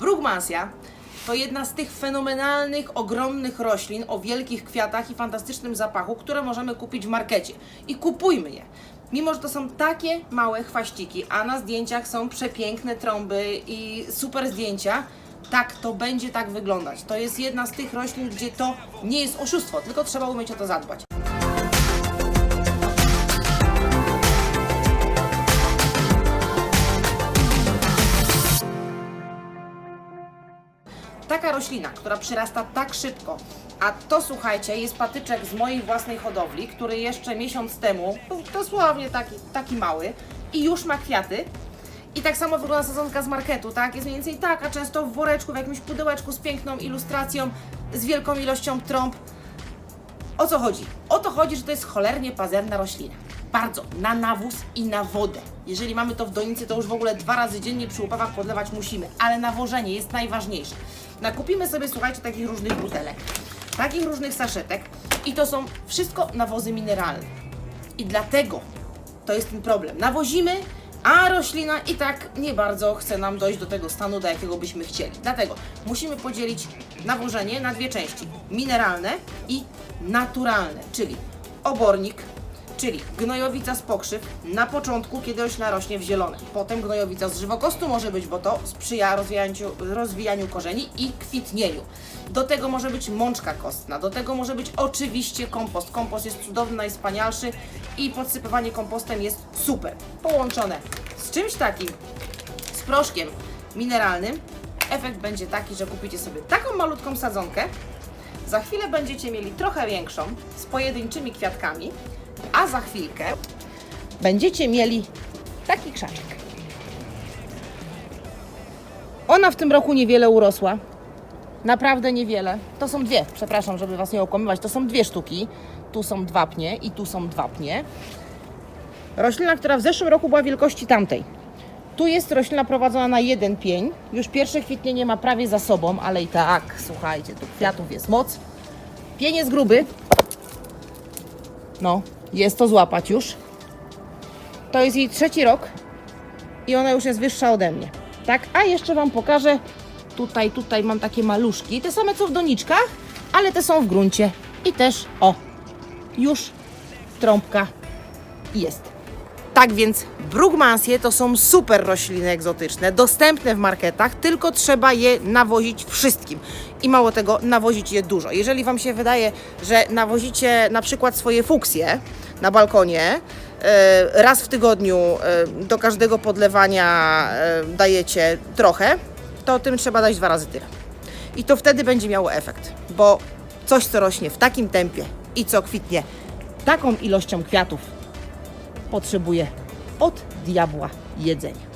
Brugmansia to jedna z tych fenomenalnych, ogromnych roślin o wielkich kwiatach i fantastycznym zapachu, które możemy kupić w markecie. I kupujmy je. Mimo, że to są takie małe chwaściki, a na zdjęciach są przepiękne trąby i super zdjęcia, tak, to będzie tak wyglądać. To jest jedna z tych roślin, gdzie to nie jest oszustwo, tylko trzeba umieć o to zadbać. Taka roślina, która przyrasta tak szybko, a to słuchajcie, jest patyczek z mojej własnej hodowli, który jeszcze miesiąc temu był dosłownie taki, taki mały i już ma kwiaty. I tak samo wygląda sadzonka z marketu, tak? Jest mniej więcej taka, często w woreczku, w jakimś pudełeczku z piękną ilustracją, z wielką ilością trąb. O co chodzi? O to chodzi, że to jest cholernie pazerna roślina. Bardzo. Na nawóz i na wodę. Jeżeli mamy to w donicy, to już w ogóle dwa razy dziennie przy upawach podlewać musimy, ale nawożenie jest najważniejsze. Nakupimy sobie, słuchajcie, takich różnych butelek, takich różnych saszetek i to są wszystko nawozy mineralne. I dlatego to jest ten problem. Nawozimy, a roślina i tak nie bardzo chce nam dojść do tego stanu, do jakiego byśmy chcieli. Dlatego musimy podzielić nawożenie na dwie części: mineralne i naturalne, czyli obornik, czyli gnojowica z pokrzyw na początku, kiedy roślina rośnie w zielone. Potem gnojowica z żywokostu może być, bo to sprzyja rozwijaniu, rozwijaniu korzeni i kwitnieniu. Do tego może być mączka kostna, do tego może być oczywiście kompost. Kompost jest cudowny, najwspanialszy i podsypywanie kompostem jest super. Połączone z czymś takim, z proszkiem mineralnym, efekt będzie taki, że kupicie sobie taką malutką sadzonkę, za chwilę będziecie mieli trochę większą, z pojedynczymi kwiatkami, a za chwilkę będziecie mieli taki krzaczek. Ona w tym roku niewiele urosła. Naprawdę niewiele. To są dwie, przepraszam, żeby Was nie okłamywać. To są dwie sztuki. Tu są dwa pnie i tu są dwa pnie. Roślina, która w zeszłym roku była wielkości tamtej. Tu jest roślina prowadzona na jeden pień. Już pierwsze kwitnienie ma prawie za sobą, ale i tak, słuchajcie, tu kwiatów jest moc. Pień jest gruby. No, jest to złapać już. To jest jej trzeci rok i ona już jest wyższa ode mnie. Tak, a jeszcze Wam pokażę. Tutaj, tutaj mam takie maluszki, te same co w doniczkach, ale te są w gruncie. I też, o, już trąbka jest. Tak więc brugmansie to są super rośliny egzotyczne, dostępne w marketach, tylko trzeba je nawozić wszystkim. I mało tego, nawozić je dużo. Jeżeli Wam się wydaje, że nawozicie na przykład swoje fuksje na balkonie, e, raz w tygodniu e, do każdego podlewania e, dajecie trochę, to tym trzeba dać dwa razy tyle. I to wtedy będzie miało efekt, bo coś, co rośnie w takim tempie i co kwitnie taką ilością kwiatów, potrzebuje od diabła jedzenia.